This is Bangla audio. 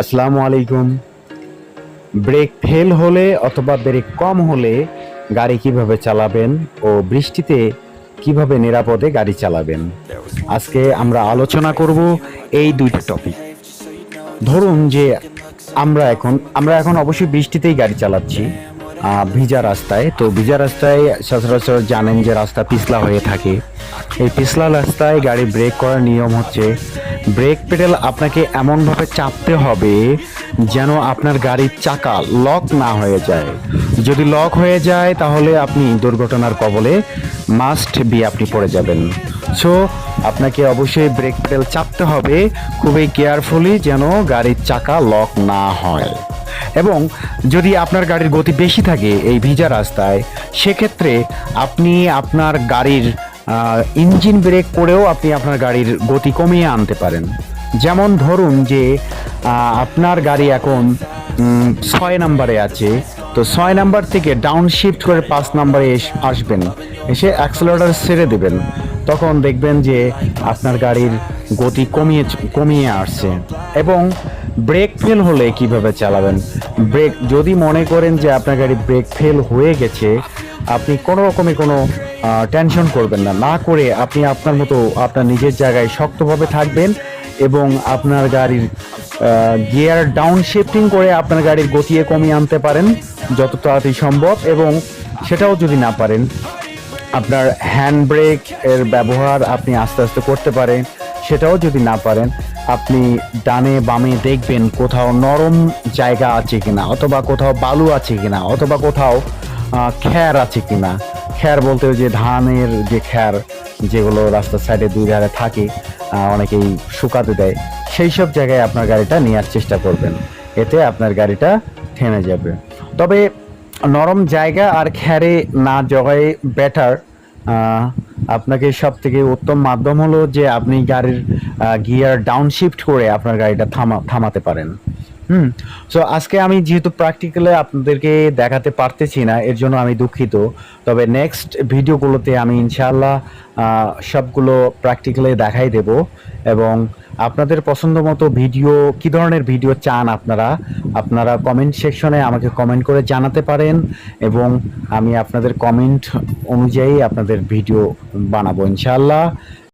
আসসালামু আলাইকুম। ব্রেক ফেল হলে অথবা ব্রেক কম হলে গাড়ি কীভাবে চালাবেন ও বৃষ্টিতে কীভাবে নিরাপদে গাড়ি চালাবেন? আজকে আমরা আলোচনা করব এই দুইটা টপিক ধরুন যে আমরা এখন আমরা এখন অবশ্যই বৃষ্টিতেই গাড়ি চালাচ্ছি। ভিজা রাস্তায়। তো ভিজা রাস্তায় সচরাচর জানেন যে রাস্তা পিছলা হয়ে থাকে। এই পিছলা রাস্তায় গাড়ি ব্রেক করার নিয়ম হচ্ছে, ব্রেক পেডেল আপনাকে এমনভাবে চাপতে হবে যেন আপনার গাড়ির চাকা লক না হয়ে যায়। যদি লক হয়ে যায়, তাহলে আপনি দুর্ঘটনার কবলে মাস্ট বি আপনি পড়ে যাবেন। সো আপনাকে অবশ্যই ব্রেক পেডেল চাপতে হবে। খুবই কেয়ারফুলি যেন গাড়ির চাকা লক না হয়। এবং যদি আপনার গাড়ির গতি বেশি থাকে এই ভিজা রাস্তায়, সেক্ষেত্রে আপনি আপনার গাড়ির ইঞ্জিন ব্রেক করেও আপনি আপনার গাড়ির গতি কমিয়ে আনতে পারেন। যেমন ধরুন যে আপনার গাড়ি এখন ছয় নাম্বারে আছে, তো ছয় নাম্বার থেকে ডাউন শিফট করে পাঁচ নাম্বারে এস- আসবেন। এসে অ্যাক্সেলেটার ছেড়ে দেবেন। তখন দেখবেন যে আপনার গাড়ির গতি কমিয়ে কমিয়ে আসছে। এবং ব্রেক ফেল হলে কীভাবে চালাবেন? ব্রেক যদি মনে করেন যে আপনার গাড়ি ব্রেক ফেল হয়ে গেছে, আপনি কোনো রকমে কোনো টেনশন করবেন না। না করে আপনি আপনার মতো আপনার নিজের জায়গায় শক্তভাবে থাকবেন এবং আপনার গাড়ির গিয়ার ডাউন শিফটিং করে আপনার গাড়ির গতিয়ে কমিয়ে আনতে পারেন যত তাড়াতাড়ি সম্ভব এবং সেটাও যদি না পারেন, আপনার হ্যান্ড ব্রেক এর ব্যবহার আপনি আস্তে আস্তে করতে পারেন, সেটাও যদি না পারেন আপনি ডানে বামে দেখবেন কোথাও নরম জায়গা আছে কিনা, অথবা কোথাও বালু আছে কিনা, অথবা কোথাও খ্যার আছে কিনা। খ্যার বলতে যে ধানের যে খ্যার যেগুলো রাস্তার সাইডে দুই ধারে থাকে অনেকেই শুকাতে দেয়, সেই সব জায়গায় আপনার গাড়িটা নেওয়ার চেষ্টা করবেন। এতে আপনার গাড়িটা থেমে যাবে। তবে নরম জায়গা আর খ্যারে না জগায় বেটার আপনাকে সব থেকে উত্তম মাধ্যম হলো যে আপনি গাড়ির গিয়ার ডাউনশিফট করে আপনার গাড়িটা থামা, থামাতে পারেন। হুম। সো আজকে আমি যেহেতু প্র্যাকটিক্যালে আপনাদেরকে দেখাতে পারতেছি না, এর জন্য আমি দুঃখিত। তবে নেক্সট ভিডিওগুলোতে আমি ইনশাআল্লাহ সবগুলো প্র্যাকটিক্যালে দেখাই দেব। এবং আপনাদের পছন্দ মতো ভিডিও কি ধরনের ভিডিও চান আপনারা আপনারা কমেন্ট সেকশনে আমাকে কমেন্ট করে জানাতে পারেন। এবং আমি আপনাদের কমেন্ট অনুযায়ী আপনাদের ভিডিও বানাবো ইনশাআল্লাহ।